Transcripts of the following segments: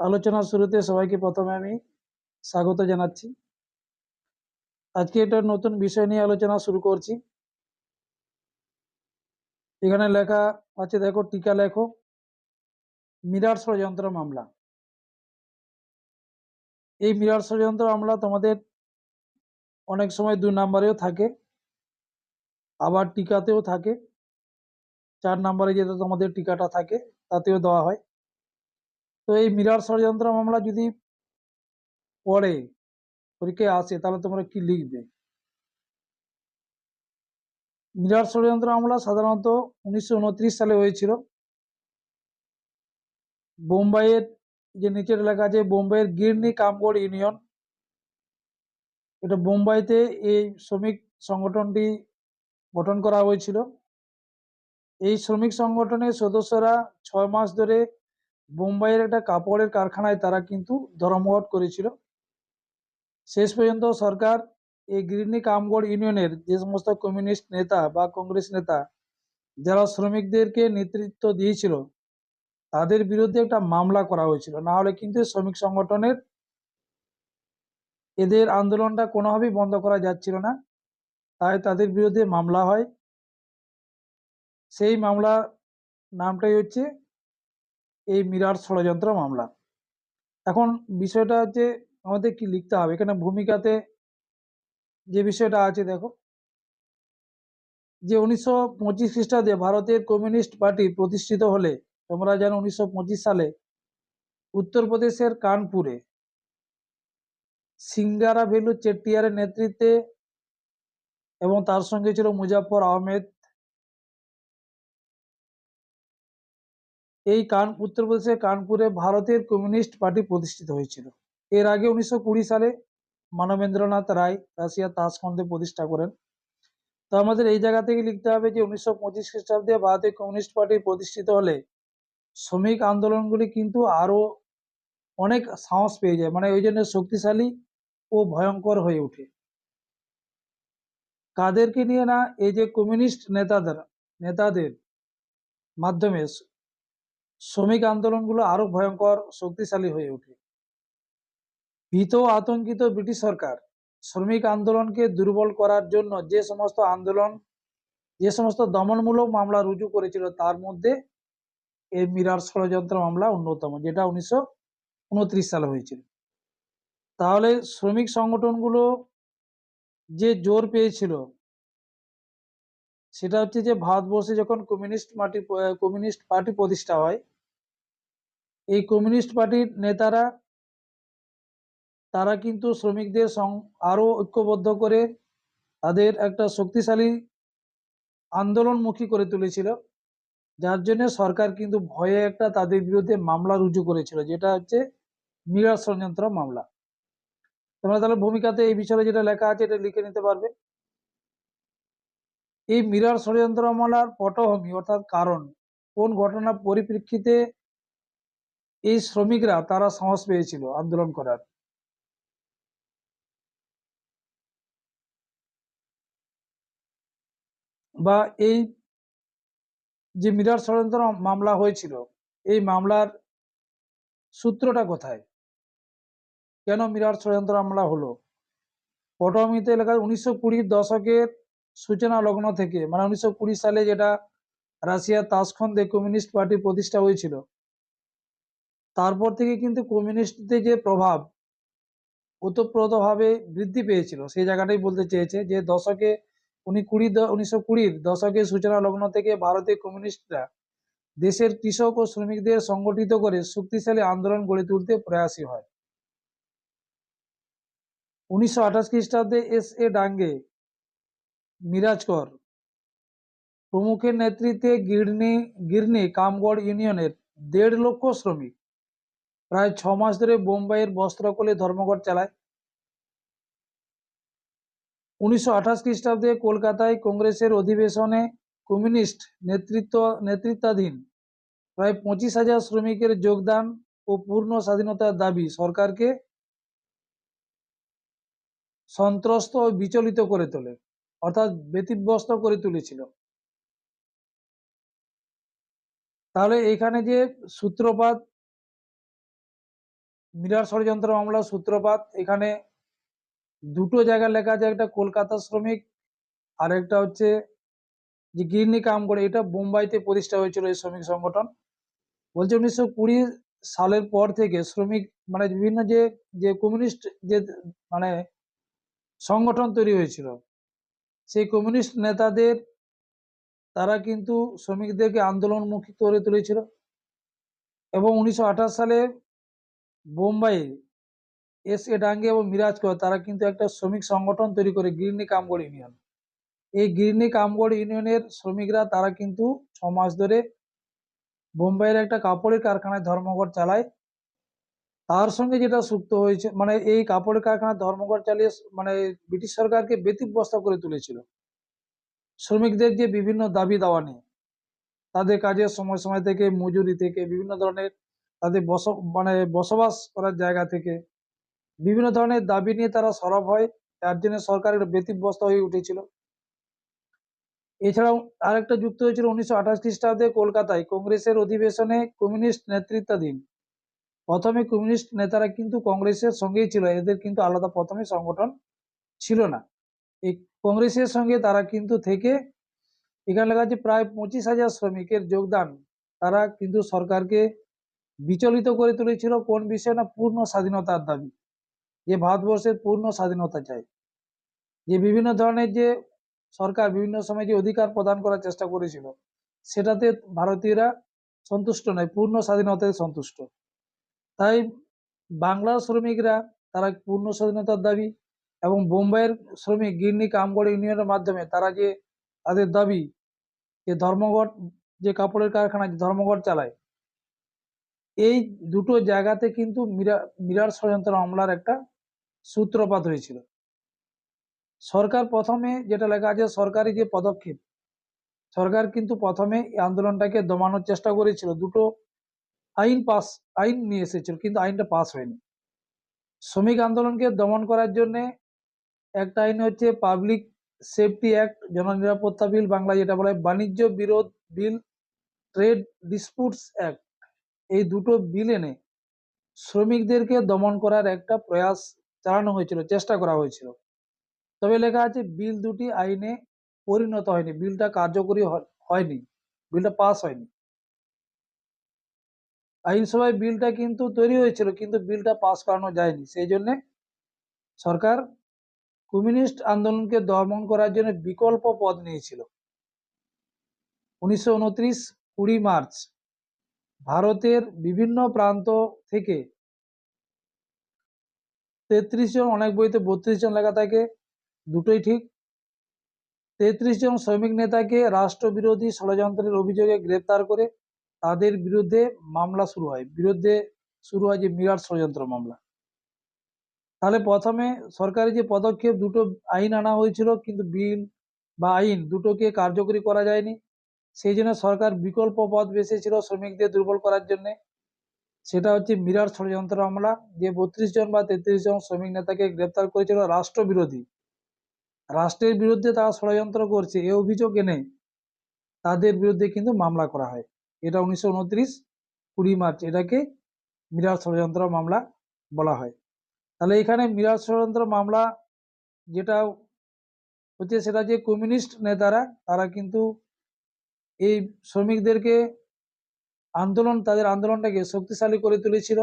আলোচনার শুরুতে সবাইকে প্রথমে আমি স্বাগত জানাচ্ছি। আজকে একটা নতুন বিষয় নিয়ে আলোচনা শুরু করছি। এখানে লেখা আছে, দেখো, টিকা লেখো মিরাট ষড়যন্ত্র মামলা। এই মিরাট ষড়যন্ত্র মামলা তোমাদের অনেক সময় দুই নাম্বারেও থাকে, আবার টিকাতেও থাকে। চার নাম্বারে যেটা তোমাদের টিকাটা থাকে, তাতেও দেওয়া হয়। তো এই মিরার ষড়যন্ত্র মামলা যদি পড়ে, পরীক্ষায় আসে, তাহলে তোমরা কি লিখবে? মিরার ষড়যন্ত্র মামলা সাধারণত উনিশশো উনত্রিশ সালে হয়েছিল। বোম্বাইয়ের যে নিচের এলাকা আছে, বোম্বাইয়ের গিরনি কামগড় ইউনিয়ন, এটা বোম্বাইতে এই শ্রমিক সংগঠনটি গঠন করা হয়েছিল। এই শ্রমিক সংগঠনের সদস্যরা ছয় মাস ধরে বোম্বাইয়ের একটা কাপড়ের কারখানায় তারা কিন্তু ধর্মঘট করেছিল। শেষ পর্যন্ত সরকার এই গিরনি কামগড় ইউনিয়নের যে সমস্ত কমিউনিস্ট নেতা বা কংগ্রেস নেতা, যারা শ্রমিকদেরকে নেতৃত্ব দিয়েছিল, তাদের বিরুদ্ধে একটা মামলা করা হয়েছিল। না হলে কিন্তু শ্রমিক সংগঠনের এদের আন্দোলনটা কোনোভাবেই বন্ধ করা যাচ্ছিল না। তাই তাদের বিরুদ্ধে মামলা হয়। সেই মামলা নামটাই হচ্ছে এই মিরাট ষড়যন্ত্র মামলা। এখন বিষয়টা হচ্ছে আমাদের কি লিখতে হবে? এখানে ভূমিকাতে যে বিষয়টা আছে, দেখো। যে উনিশশো পঁচিশ খ্রিস্টাব্দে ভারতের কমিউনিস্ট পার্টি প্রতিষ্ঠিত হলে, তোমরা জানো উনিশশো পঁচিশ সালে উত্তরপ্রদেশের কানপুরে সিঙ্গারা ভেলু চেট্টিয়ারের নেতৃত্বে এবং তার সঙ্গে ছিল মুজাফর আহমেদ এই কান উত্তরপ্রদেশের কানপুরে ভারতের কমিউনিস্ট পার্টি প্রতিষ্ঠিত হয়েছিল। এর আগে উনিশশো কুড়ি সালে মানবেন্দ্রনাথ রায় রাশিয়া তাসখন্দে প্রতিষ্ঠা করেন। তো আমাদের এই জায়গা থেকে লিখতে হবে যে, উনিশশো পঁচিশ খ্রিস্টাব্দে ভারতীয় কমিউনিস্ট পার্টি প্রতিষ্ঠিত হলে শ্রমিক আন্দোলনগুলি কিন্তু আরও অনেক সাহস পেয়ে যায় মানে ওই জন্য শক্তিশালী ও ভয়ঙ্কর হয়ে ওঠে। কাদেরকে নিয়ে না, এই যে কমিউনিস্ট নেতাদের নেতাদের মাধ্যমে শ্রমিক আন্দোলনগুলো আরও ভয়ঙ্কর, শক্তিশালী হয়ে ওঠে। ভীত আতঙ্কিত ব্রিটিশ সরকার শ্রমিক আন্দোলনকে দুর্বল করার জন্য যে সমস্ত আন্দোলন, যে সমস্ত দমনমূলক মামলা রুজু করেছিল, তার মধ্যে এই মিরার ষড়যন্ত্র মামলা অন্যতম, যেটা উনিশশো উনত্রিশ সালে হয়েছিল। তাহলে শ্রমিক সংগঠনগুলো যে জোর পেয়েছিল সেটা হচ্ছে যে ভারতবর্ষে যখন কমিউনিস্ট পার্টি কমিউনিস্ট পার্টি প্রতিষ্ঠা হয়, এই কমিউনিস্ট পার্টির নেতারা, তারা কিন্তু শ্রমিকদের আরও ঐক্যবদ্ধ করে তাদের একটা শক্তিশালী আন্দোলনমুখী করে তুলেছিল। যার জন্য সরকার কিন্তু ভয়ে একটা তাদের বিরুদ্ধে মামলা রুজু করেছিল, যেটা হচ্ছে মিরাট ষড়যন্ত্র মামলা। তোমরা তাহলে ভূমিকাতে এই বিষয়ে যেটা লেখা আছে এটা লিখে নিতে পারবে। এই মিরার ষড়যন্ত্র মামলার পটভূমি, অর্থাৎ কারণ, কোন ঘটনার পরিপ্রেক্ষিতে এই শ্রমিকরা তারা সাহস পেয়েছিল আন্দোলন করার? বা এই যে মিরার ষড়যন্ত্র মামলা হয়েছিল, এই মামলার সূত্রটা কোথায়? কেন মিরার ষড়যন্ত্র মামলা হলো? পটভূমিতে লেখা উনিশশো কুড়ির দশকের সূচনা লগ্ন থেকে মানে উনিশশো কুড়ি সালে যেটা রাশিয়ার তাসখন্দে কমিউনিস্ট পার্টি প্রতিষ্ঠা হয়েছিল। তারপর থেকে কিন্তু কমিউনিস্টদের যে প্রভাব, ওতপ্রোতভাবে বৃদ্ধি পেয়েছিল। সেই জায়গাটাই বলতে চেয়েছে যে দশকে উনি কুড়ি উনিশশো কুড়ির দশকের সূচনা লগ্ন থেকে ভারতীয় কমিউনিস্টরা দেশের কৃষক ও শ্রমিকদের সংগঠিত করে শক্তিশালী আন্দোলন গড়ে তুলতে প্রয়াসী হয়। উনিশশো আঠাশ খ্রিস্টাব্দে এস এ ডাঙ্গে মিরাজকর প্রমুখের নেতৃত্বে গিরনি গিরনি কামগড় ইউনিয়নের দেড় লক্ষ শ্রমিক। প্রায় ছ মাস ধরে বোম্বাইয়ের বস্ত্রকলে ধর্মঘট চালায়। উনিশশো আঠাশ খ্রিস্টাব্দে কলকাতায় কংগ্রেসের অধিবেশনে কমিউনিস্ট নেতৃত্ব, নেতৃত্বাধীন প্রায় পঁচিশ হাজার শ্রমিকের যোগদান ও পূর্ণ স্বাধীনতার দাবি সরকারকে সন্ত্রস্ত ও বিচলিত করে তোলে। অর্থাৎ ব্যতিব্যস্ত করে তুলেছিল। তাহলে এখানে যে সূত্রপাত, মিরার ষড়যন্ত্র মামলার সূত্রপাত, এখানে দুটো জায়গায় লেখা আছে, একটা কলকাতা শ্রমিক, আর একটা হচ্ছে যে গির্নি কাম করে এটা বোম্বাইতে প্রতিষ্ঠা হয়েছিল এই শ্রমিক সংগঠন। বলছে উনিশশো কুড়ি সালের পর থেকে শ্রমিক মানে বিভিন্ন যে যে কমিউনিস্ট, যে মানে সংগঠন তৈরি হয়েছিল সেই কমিউনিস্ট নেতাদের, তারা কিন্তু শ্রমিকদেরকে আন্দোলনমুখী করে তুলেছিল এবং উনিশশো আঠাশ সালে বোম্বাইয়ে এস এ ডাঙ্গে এবং মিরাজকর তারা কিন্তু একটা শ্রমিক সংগঠন তৈরি করে, গির্নি কামগড় ইউনিয়ন। এই গির্নি কামগড় ইউনিয়নের শ্রমিকরা তারা কিন্তু ছ মাস ধরে বোম্বাইয়ের একটা কাপড়ের কারখানায় ধর্মঘট চালায়। তার সঙ্গে যেটা সুক্ত হয়েছে মানে এই কাপড়ের কারখানা ধর্মঘট চালিয়ে মানে ব্রিটিশ সরকারকে ব্যতিব্যস্ত করে তুলেছিল। শ্রমিকদের যে বিভিন্ন দাবি দাওয়া নিয়ে, তাদের কাজের সময় সময় থেকে, মজুরি থেকে, বিভিন্ন ধরনের তাদের বস মানে বসবাস করার জায়গা থেকে, বিভিন্ন ধরনের দাবি নিয়ে তারা সরব হয়, তার জন্য সরকার একটা ব্যতিব্যস্ত হয়ে উঠেছিল। এছাড়াও আরেকটা যুক্ত হয়েছিল উনিশশো আঠাশ খ্রিস্টাব্দে কলকাতায়, কংগ্রেসের অধিবেশনে কমিউনিস্ট নেতৃত্বাধীন প্রথমে কমিউনিস্ট নেতারা কিন্তু কংগ্রেসের সঙ্গেই ছিল, এদের কিন্তু আলাদা প্রথমে সংগঠন ছিল না। এই কংগ্রেসের সঙ্গে তারা কিন্তু থেকে এখানে লেখা আছে, প্রায় পঁচিশ হাজার শ্রমিকের যোগদান। তারা কিন্তু সরকারকে বিচলিত করে তুলেছিল কোন বিষয়ে না, পূর্ণ স্বাধীনতার দাবি। যে ভারতবর্ষের পূর্ণ স্বাধীনতা চাই। যে বিভিন্ন ধরনের যে সরকার বিভিন্ন সময় যে অধিকার প্রদান করার চেষ্টা করেছিল, সেটাতে ভারতীয়রা সন্তুষ্ট নয়, পূর্ণ স্বাধীনতায় সন্তুষ্ট। তাই বাংলার শ্রমিকরা তারা পূর্ণ স্বাধীনতার দাবি এবং বোম্বাইয়ের শ্রমিক গির্নি কামগড় ইউনিয়নের মাধ্যমে তারা যে তাদের দাবি যে ধর্মঘট, যে কাপড়ের কারখানা, যে ধর্মঘট চালায়, এই দুটো জায়গাতে কিন্তু মিরা, মিরার ষড়যন্ত্র মামলার একটা সূত্রপাত হয়েছিল। সরকার প্রথমে যেটা লেখা আছে, সরকারি যে পদক্ষেপ, সরকার কিন্তু প্রথমে এই আন্দোলনটাকে দমানোর চেষ্টা করেছিল। দুটো আইন পাস, আইন নিয়ে এসেছিল, কিন্তু আইনটা পাস হয়নি। শ্রমিক আন্দোলনকে দমন করার জন্য একটা আইন হচ্ছে পাবলিক সেফটি অ্যাক্ট, জননিরাপত্তা বিল বাংলা যেটা বলে বাণিজ্য বিরোধ বিল, ট্রেড ডিসপুটস অ্যাক্ট। এই দুটো বিল এনে শ্রমিকদেরকে দমন করার একটা প্রয়াস চালানো হয়েছিল, চেষ্টা করা হয়েছিল। তবে লেখা আছে বিল দুটি আইনে পরিণত হয়নি, বিলটা কার্যকরী হয়নি, বিলটা পাস হয়নি। আইনসভায় বিলটা কিন্তু তৈরি হয়েছিল, কিন্তু বিলটা পাস করানো যায়নি। সেই জন্যে সরকার কমিউনিস্ট আন্দোলনকে দমন করার জন্য বিকল্প পদ নিয়েছিল। উনিশশো উনত্রিশ কুড়ি মার্চ, ভারতের বিভিন্ন প্রান্ত থেকে তেত্রিশ জন, অনেক বইতে বত্রিশ জন লেখা থাকে, দুটোই ঠিক। তেত্রিশ জন শ্রমিক নেতাকে রাষ্ট্রবিরোধী ষড়যন্ত্রের অভিযোগে গ্রেপ্তার করে তাদের বিরুদ্ধে মামলা শুরু হয়। বিরুদ্ধে শুরু হয় যে মিরাট ষড়যন্ত্র মামলা। তাহলে প্রথমে সরকারি যে পদক্ষেপ, দুটো আইন আনা হয়েছিল, কিন্তু বিল বা আইন দুটোকে কার্যকরী করা যায়নি। সেই জন্য সরকার বিকল্প পথ বেছেছিল শ্রমিকদের দুর্বল করার জন্য। সেটা হচ্ছে মিরাট ষড়যন্ত্র মামলা, যে বত্রিশ জন বা তেত্রিশ জন শ্রমিক নেতাকে গ্রেপ্তার করেছিল রাষ্ট্রবিরোধী। রাষ্ট্রের বিরুদ্ধে তারা ষড়যন্ত্র করছে, এ অভিযোগ এনে তাদের বিরুদ্ধে কিন্তু মামলা করা হয়। এটা উনিশশো উনত্রিশ কুড়ি মার্চ, এটাকে মিরাজ ষড়যন্ত্র মামলা বলা হয়। তাহলে এখানে মিরাজ ষড়যন্ত্র মামলা যেটা হচ্ছে সেটা যে কমিউনিস্ট নেতারা, তারা কিন্তু এই শ্রমিকদেরকে আন্দোলন, তাদের আন্দোলনটাকে শক্তিশালী করে তুলেছিল।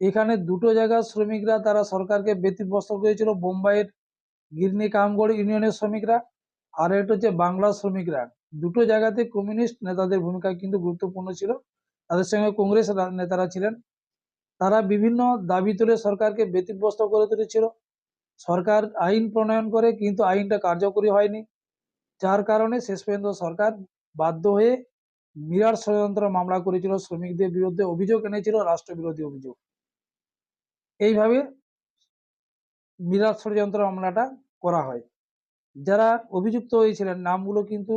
এখানে দুটো জায়গার শ্রমিকরা, তারা সরকারকে ব্যতিব্যস্ত করেছিল, বোম্বাইয়ের গিরনি কামগড় ইউনিয়নের শ্রমিকরা, আর এটা হচ্ছে বাংলার শ্রমিকরা। দুটো জায়গাতে কমিউনিস্ট নেতাদের ভূমিকা কিন্তু গুরুত্বপূর্ণ ছিল। তাদের সঙ্গে কংগ্রেস নেতারা ছিলেন। তারা বিভিন্ন দাবি তুলে সরকারকে ব্যতিব্যস্ত করে তুলেছিল। সরকার আইন প্রণয়ন করে কিন্তু আইনটা কার্যকরী হয়নি। যার কারণে শেষ পর্যন্ত সরকার বাধ্য হয়ে মিরাট ষড়যন্ত্র মামলা করেছিল, শ্রমিকদের বিরুদ্ধে অভিযোগ এনেছিল, রাষ্ট্রবিরোধী অভিযোগ। এইভাবে মিরাট ষড়যন্ত্র মামলাটা করা হয়। যারা অভিযুক্ত হয়েছিলেন, নামগুলো কিন্তু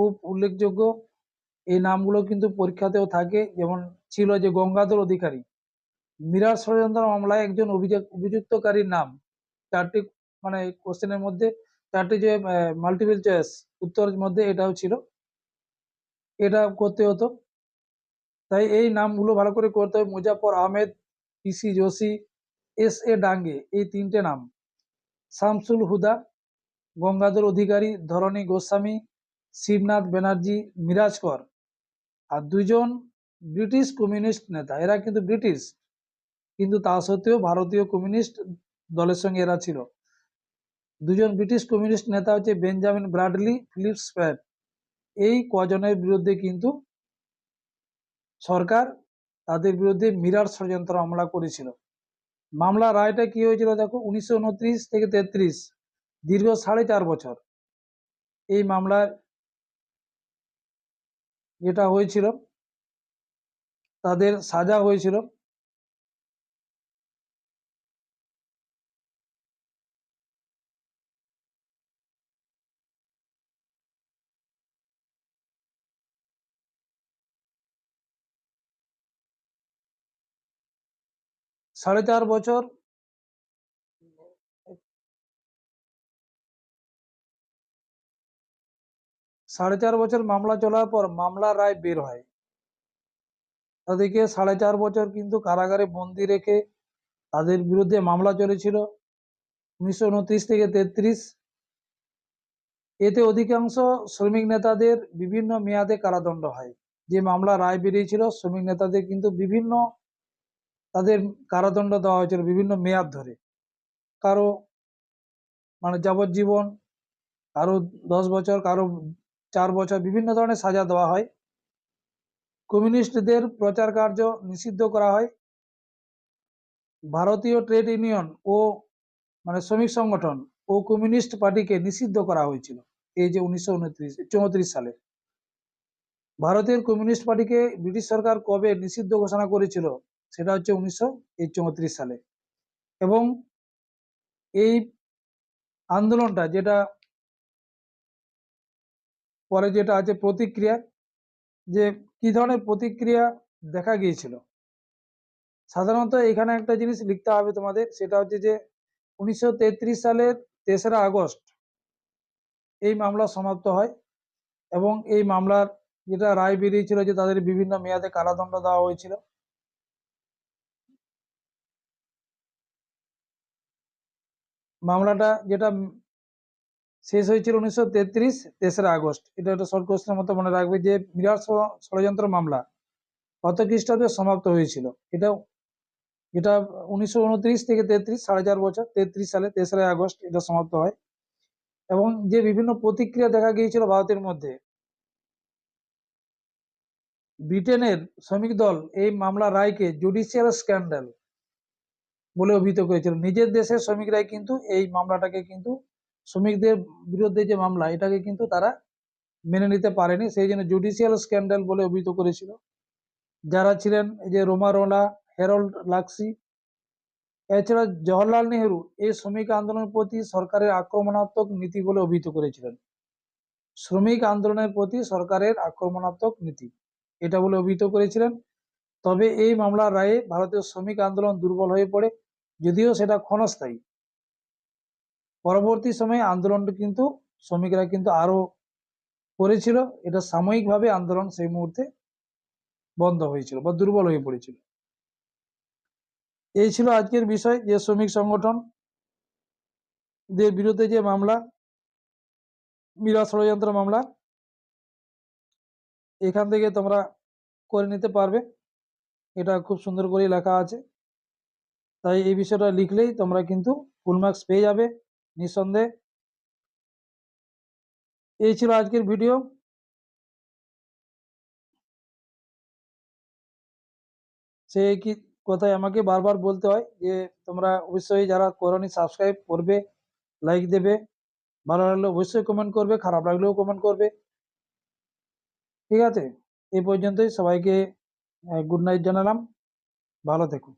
খুব উল্লেখযোগ্য। এই নামগুলো কিন্তু পরীক্ষাতেও থাকে। যেমন ছিল যে গঙ্গাধর অধিকারী। মিরাট ষড়যন্ত্র মামলায় একজন অভিযোগ অভিযুক্তকারীর নাম। চারটি মানে কোশ্চেনের মধ্যে চারটি যে মাল্টিপল চয়েস উত্তরের মধ্যে এটাও ছিল। এটা করতে হতো। তাই এই নামগুলো ভালো করে করতে হবে। Muzaffar Ahmed P C Joshi, S A Dange, এই তিনটে নাম। শামসুল হুদা, গঙ্গাধর অধিকারী, ধরণী গোস্বামী শিবনাথ ব্যানার্জি মিরাজকর আর দুজন ব্রিটিশ কমিউনিস্ট নেতা, এরা কিন্তু ব্রিটিশ। কিন্তু তা সত্ত্বেও ভারতীয় কমিউনিস্ট দলের সঙ্গে এরা ছিল। দুজন ব্রিটিশ কমিউনিস্ট নেতা হচ্ছে বেঞ্জামিন ব্রাডলি, ফিলিপ স্প্যাট। এই কজনের বিরুদ্ধে কিন্তু সরকার তাদের বিরুদ্ধে মিরার ষড়যন্ত্র মামলা করেছিল। মামলা রায়টা কি হয়েছিল দেখো, উনিশশো উনত্রিশ থেকে তেত্রিশ, দীর্ঘ সাড়ে চার বছর। এই মামলার যেটা হয়েছিল তাদের সাজা হয়েছিল। সাড়ে চার বছর সাড়ে চার বছর মামলা চলার পর মামলার রায় বের হয়। তাদেরকে সাড়ে চার বছর কিন্তু কারাগারে বন্দি রেখে তাদের বিরুদ্ধে মামলা চলেছিল। উনিশশো উনত্রিশ থেকে তেত্রিশ। এতে অধিকাংশ শ্রমিক নেতাদের বিভিন্ন মেয়াদে কারাদণ্ড হয়। যে মামলা রায় বেরিয়েছিল, শ্রমিক নেতাদের কিন্তু বিভিন্ন তাদের কারাদণ্ড দেওয়া হয়েছিল বিভিন্ন মেয়াদ ধরে। কারও মানে যাবজ্জীবন, কারও দশ বছর, কারও চার বছর বিভিন্ন ধরনের সাজা দেওয়া হয়। কমিউনিস্টদের প্রচার কার্য নিষিদ্ধ করা হয়। ভারতীয় ট্রেড ইউনিয়ন ও মানে শ্রমিক সংগঠন ও কমিউনিস্ট পার্টিকে নিষিদ্ধ করা হয়েছিল, এই যে উনিশশো উনত্রিশ সালে। ভারতের কমিউনিস্ট পার্টিকে ব্রিটিশ সরকার কবে নিষিদ্ধ ঘোষণা করেছিল, সেটা হচ্ছে উনিশশো চৌত্রিশ সালে। এবং এই আন্দোলনটা, যেটা পরে যেটা আছে প্রতিক্রিয়া, যে কি ধরনের প্রতিক্রিয়া দেখা গিয়েছিল? সাধারণত এখানে একটা জিনিস লিখতে হবে তোমাদের, সেটা হচ্ছে যে উনিশশো সালের তেসরা আগস্ট এই মামলা সমাপ্ত হয় এবং এই মামলার যেটা রায় বেরিয়েছিল যে তাদের বিভিন্ন মেয়াদে কারাদণ্ড দেওয়া হয়েছিল। মামলাটা যেটা শেষ হয়েছিল উনিশশো তেত্রিশ তেসরা আগস্ট। এটা একটা শর্ট কোশ্চেনের মতো মনে রাখবে যে বিরাট ষড়যন্ত্র মামলা। কত খ্রিস্টাব্দে সমাপ্ত হয়েছিল। এটা যেটা উনিশশো থেকে তেত্রিশ, সাড়ে চার বছর, তেত্রিশ সালে তেসরা আগস্ট এটা সমাপ্ত হয়। এবং যে বিভিন্ন প্রতিক্রিয়া দেখা গিয়েছিল ভারতের মধ্যে, ব্রিটেনের শ্রমিক দল এই মামলা রায়কে জুডিশিয়াল স্ক্যান্ডাল বলে অভিহিত করেছিল। নিজের দেশের শ্রমিকরাই কিন্তু এই মামলাটাকে কিন্তু শ্রমিকদের বিরুদ্ধে যে মামলা, এটাকে কিন্তু তারা মেনে নিতে পারেনি। সেই জন্য জুডিশিয়াল স্ক্যান্ডাল বলে অভিহিত করেছিল। যারা ছিলেন এই যে রোমা রোলা, হেরল্ড লাক্সি, এছাড়া জওহরলাল নেহরু, এই শ্রমিক আন্দোলনের প্রতি সরকারের আক্রমণাত্মক নীতি বলে অভিহিত করেছিলেন। শ্রমিক আন্দোলনের প্রতি সরকারের আক্রমণাত্মক নীতি, এটা বলে অভিহিত করেছিলেন। তবে এই মামলার রায়ে ভারতীয় শ্রমিক আন্দোলন দুর্বল হয়ে পড়ে, যদিও সেটা ক্ষণস্থায়ী। পরবর্তী সময়ে আন্দোলনটা কিন্তু শ্রমিকরা কিন্তু আরও করেছিল। এটা সাময়িকভাবে আন্দোলন সেই মুহূর্তে বন্ধ হয়েছিল বা দুর্বল হয়ে পড়েছিল। এই ছিল আজকের বিষয় যে শ্রমিক সংগঠন বিরুদ্ধে যে মামলা বিরাট ষড়যন্ত্র মামলা, এখান থেকে তোমরা করে নিতে পারবে। এটা খুব সুন্দর করে লেখা আছে। তাই এই বিষয়টা লিখলেই তোমরা কিন্তু ফুল মার্কস পেয়ে যাবে। নিঃসন্দেহে। এই ছিল আজকের ভিডিও। সে কি কথাই আমাকে বারবার বলতে হয় যে, তোমরা অবশ্যই যারা করনি সাবস্ক্রাইব করবে লাইক দেবে। ভালো লাগলে অবশ্যই কমেন্ট করবে, খারাপ লাগলেও কমেন্ট করবে। ঠিক আছে? এই পর্যন্তই সবাইকে গুড নাইট জানালাম। ভালো থেকো।